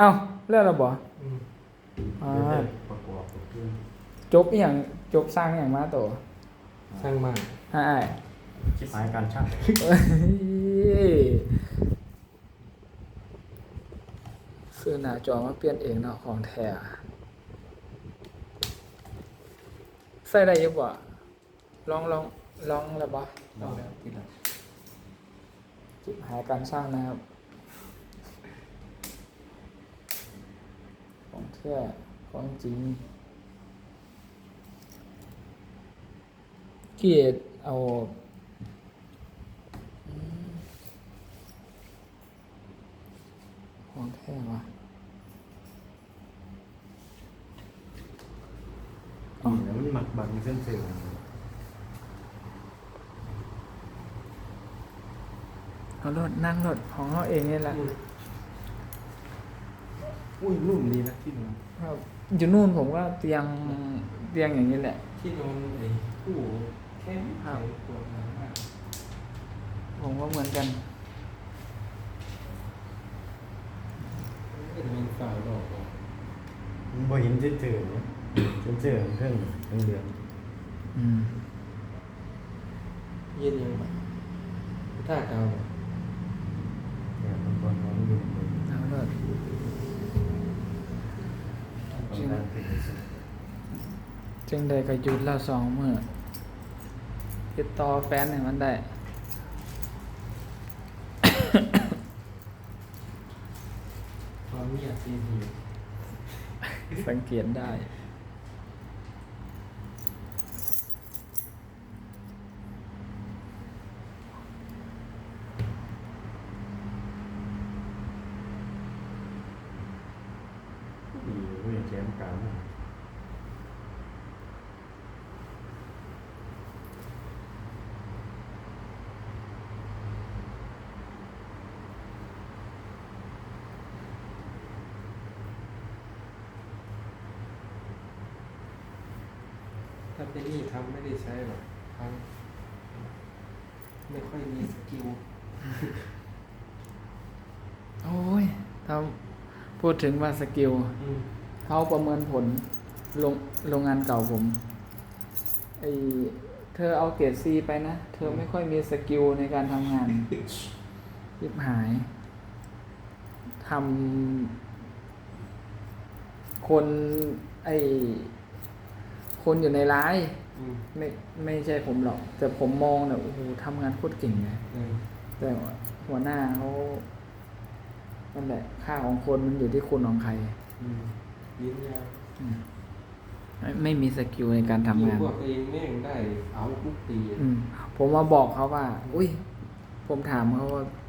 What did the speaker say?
เอ้าเรื่องระบ่อืมอ่าเดี๋ยวจะประกอบกับเครื่องจบอหย่างจบสร้างอหย่างมาโตช่างมากฮะอ้ายชิบหายการช่างเอ้ยซื้อหน้าจอมาเปลี่ยนเองเนาะของแท้ใส่ได้อยังบ่ลองลองลองแล้วบ่ลองแล้วที่ไหนจิบหายการสร้างนะครับ ของแท้ของจริงที่เอาอืมของแท้ว่ะอ๋อนี่แล้วมันหมักบังเส้นเสือเอารถนั่งรถของเราเองนี่แหละ อืมอุ้ยนุ่มดีนะที่นอนครับอยู่นู่นผมก็เตียงเตียงอย่างนี้แหละ ที่นอนไอ้ผู้แค่ไม่ครับใส่ตัวหนามากผมก็เหมือนกันไม่ได้เป็นฝ่ายดอกหรอกมันบ่เห็นเส้นเสือเนี่ยเส้นเสือเครื่องเหลืองอืมเย็นยังไงถ้าเกาเนี่ยๆเนี่ยมันบอลมันอยู่บนเอารถ ตรงกลางเป็นเส้น จึงได้ก็หยุดละสองมื้อติดต่อแฟนให้มันได้ความเงียบซีดีสังเกตได้ดีเว้ยแจมกลาง ถ้าเป็นนี่ทำไม่ได้ใช้หรอกทำไม่ค่อยมีสกิลโอ้ยถ้าพูดถึงว่าสกิลอืมเขาประเมินผลโรงโรงงานเก่าผมไอเธอเอาเกรดซีไปนะ เธอไม่ค่อยมีสกิลในการทำงานยิบหายทำคนไอ คนอยู่ในร้ายอืมไม่ไม่ใช่ผมหรอก แต่ผมมองเนี่ยโอ้โหทำงานโคตรเก่งเลยเออแต่ว่าหัวหน้าเขานั่นแหละค่าของคนมันอยู่ที่คุณของใครอืมยิ้มยาวอืมไม่ไม่มีสกิลในการทำงาน พวกตัวเองแม่งได้เอาทุกปีอืมผมมาบอกเขาว่า อุ้ย ผมถามเขาว่า